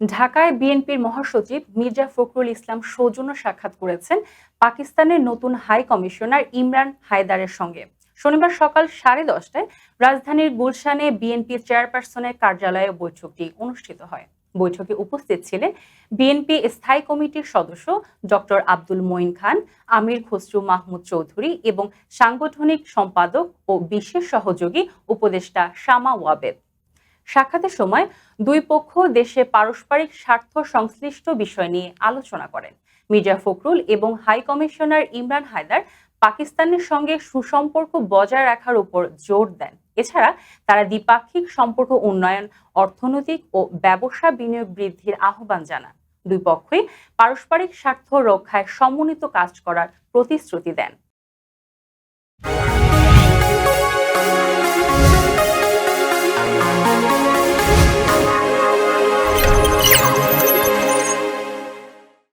ঢাকায় বিএনপির মহাসচিব মির্জা ফখরুল ইসলাম সৌজন্য সাক্ষাৎ করেছেন পাকিস্তানের নতুন হাই কমিশনার ইমরান হায়দারের সঙ্গে। শনিবার সকাল সাড়ে দশটায় রাজধানীর গুলশানে বিএনপি চেয়ারপারসনের কার্যালয়ে বৈঠকটি অনুষ্ঠিত হয়। বৈঠকে উপস্থিত ছিলেন বিএনপি স্থায়ী কমিটির সদস্য ডক্টর আব্দুল মঈন খান, আমির খসরু মাহমুদ চৌধুরী এবং সাংগঠনিক সম্পাদক ও বিশেষ সহযোগী উপদেষ্টা শামা ওয়াবেদ। সাক্ষাতের সময় দুই পক্ষ দেশে পারস্পরিক স্বার্থ সংশ্লিষ্ট বিষয় নিয়ে আলোচনা করেন। মির্জা ফখরুল এবং হাই কমিশনার ইমরান হায়দার পাকিস্তানের সঙ্গে সুসম্পর্ক বজায় রাখার উপর জোর দেন। এছাড়া তারা দ্বিপাক্ষিক সম্পর্ক উন্নয়ন, অর্থনৈতিক ও ব্যবসা বিনিয়োগ বৃদ্ধির আহ্বান জানান। দুই পক্ষই পারস্পরিক স্বার্থ রক্ষায় সমন্বিত কাজ করার প্রতিশ্রুতি দেন।